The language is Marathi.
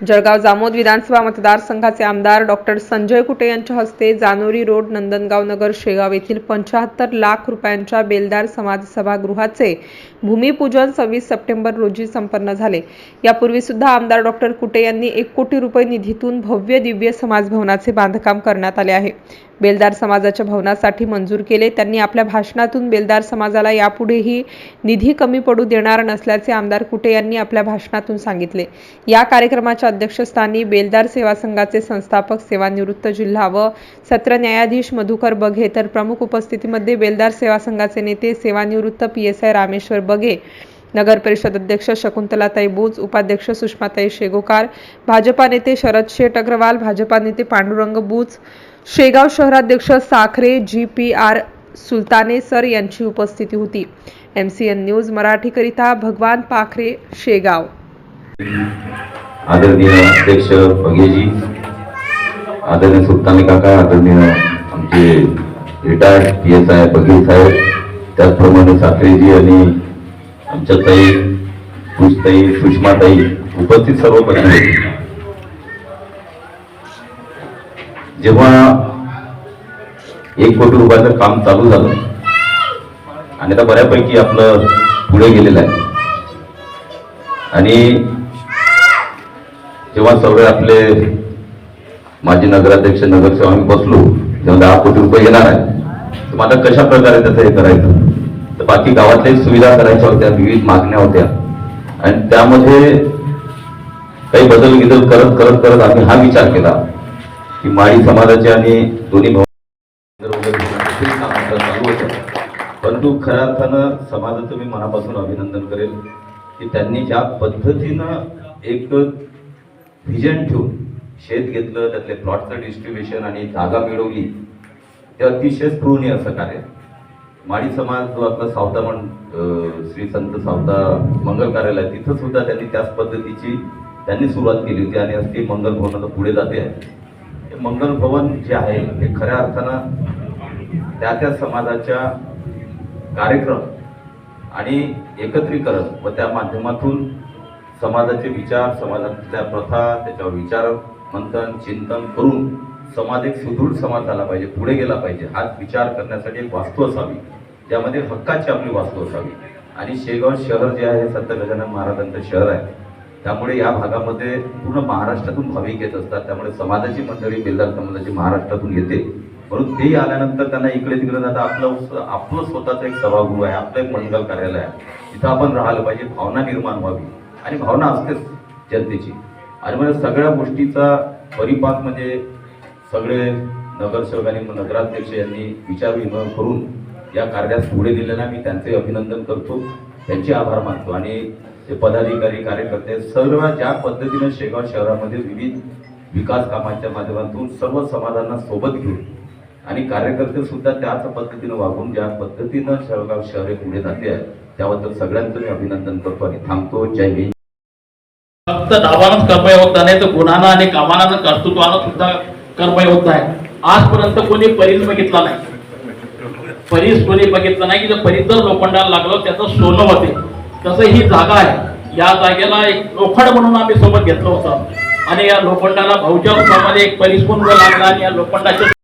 जळगाव जामोद विधानसभा मतदारसंघाचे आमदार डॉक्टर संजय कुटे यांच्या हस्ते जानोरी रोड नंदनगाव नगर शेगाव येथील पंचाहत्तर लाख रुपयांच्या बेलदार समाज सभागृहाचे भूमिपूजन सव्वीस सप्टेंबर रोजी संपन्न झाले. यापूर्वी सुद्धा आमदार डॉक्टर कुटे यांनी एक कोटी रुपये निधीतून भव्य दिव्य समाज भवनाचे बांधकाम करण्यात आले आहे. बेलदार समाजाच्या भवनासाठी मंजूर केले. त्यांनी आपल्या भाषणातून बेलदार समाजाला यापुढेही निधी कमी पडू देणार नसल्याचे आमदार कुटे यांनी आपल्या भाषणातून सांगितले. या कार्यक्रमाच्या अध्यक्षस्थानी बेलदार सेवा संघाचे संस्थापक सेवानिवृत्त जिल्हा व सत्र न्यायाधीश मधुकर बघे तर प्रमुख उपस्थितीमध्ये बेलदार सेवा संघाचे नेते सेवानिवृत्त P S I Rameshwar Baghe नगर परिषद अध्यक्ष शकुंतलाताई बोज उपाध्यक्ष सुषमाताई शेगोकार भाजपा नेते शरद शेठ अग्रवाल भाजपा नेते पांडुरंग बूच शेगाव शहराध्यक्ष Sakhare G P R Sultane sir यांची उपस्थिती होती. एम सी एन न्यूज मराठीकरिता भगवान पाखरे शेगाव. आदरणीय अध्यक्ष भगेजी आदरणीय सुलताने काका आदरणीय आमचे रिटायर्ड पी एस आय बघेल साहेब त्याचप्रमाणे साखरेजी आणि आमच्या ताई खुशताई सुषमाताई उपस्थित सर्व होती. जेव्हा एक कोटी रुपयाचं काम चालू झालं आणि आता बऱ्यापैकी आपलं पुढे गेलेलं आहे. आणि जेव्हा सगळे आपले माजी नगराध्यक्ष नगरसेवक आम्ही बसलो तेव्हा दहा कोटी रुपये येणार आहे तर मला आता कशा प्रकारे त्याचं हे करायचं? तर बाकी गावातल्या सुविधा करायच्या होत्या विविध मागण्या होत्या. आणि त्यामध्ये काही बदल गिदल करत करत करत आम्ही हा विचार केला. की माळी समाजाचे आणि दोन्ही भाऊ चालू होतं परंतु खऱ्या अर्थानं समाजाचं मी मनापासून अभिनंदन करेल की त्यांनी ज्या पद्धतीनं एक व्हिजन ठेवून शेत घेतलं त्यातले प्लॉटचं डिस्ट्रीब्युशन आणि जागा मिळवली ते अतिशय स्पृहणीय असं कार्य माळी समाज जो आपला सावता म्हण श्री संत सावता मंगल कार्यालय तिथं सुद्धा त्यांनी त्याच पद्धतीची त्यांनी सुरुवात केली होती आणि आज ती मंगल भवन पुढे जाते आहे. मंगल भवन जे आहे ते खऱ्या अर्थानं त्या त्या समाजाच्या कार्यक्रम आणि एकत्रीकरण व त्या माध्यमातून समाजाचे विचार समाजातल्या प्रथा त्याच्यावर विचार मंथन चिंतन करून समाज एक सुदृढ समाज झाला पाहिजे पुढे गेला पाहिजे हाच विचार करण्यासाठी एक वास्तू असावी ज्यामध्ये हक्काची आपली वास्तू असावी. आणि शेगाव शहर जे आहे सत्य संत गजानन महाराजांचं शहर आहे. त्यामुळे या भागामध्ये पूर्ण महाराष्ट्रातून भाविक येत असतात. त्यामुळे समाजाची मंडळी बेलदार समाजाची महाराष्ट्रातून येते. म्हणून ते आल्यानंतर त्यांना इकडे तिकडे जाता आपलं आपलं स्वतःचं एक सभागृह आहे आपलं एक मंडळ कार्यालय आहे. तिथं आपण राहिलं पाहिजे भावना निर्माण व्हावी. आणि भावना असतेच जनतेची. आणि म्हणजे सगळ्या गोष्टीचा परिपाक म्हणजे सगळे नगरसेवक आणि नगराध्यक्ष यांनी विचारविनिमय करून या कार्यास पुढे दिलेला मी त्यांचे अभिनंदन करतो. त्यांचे आभार मानतो. आणि जे पदाधिकारी कार्यकर्ते सर्व ज्या पद्धतीनं शेगाव शहरामध्ये विविध विकास कामांच्या माध्यमातून सर्व समाजांना सोबत घेऊन आणि कार्यकर्ते सुद्धा त्याच पद्धतीनं वागून ज्या पद्धतीनं शेगाव शहर पुढे जाते आहे त्याबद्दल सगळ्यांचं मी अभिनंदन करतो आणि थांबतो. जय हिंद. फक्त नावानच कर्मय होत नाही तर गुणानं आणि कामानं कर्तृत्वानं सुद्धा कर्मय होत आहे आजपर्यंत कोणी परिणाम घेतला नाही. परीस कोणी बघितलं नाही की जर परीस जर लोखंडाला लागलं त्याचं सोनं होते. तसं ही जागा आहे. या जागेला एक लोखंड म्हणून आम्ही सोबत घेतलं होतं. आणि या लोखंडाला भाऊच्या रूपामध्ये एक परीस लागला आणि या लोखंडाचे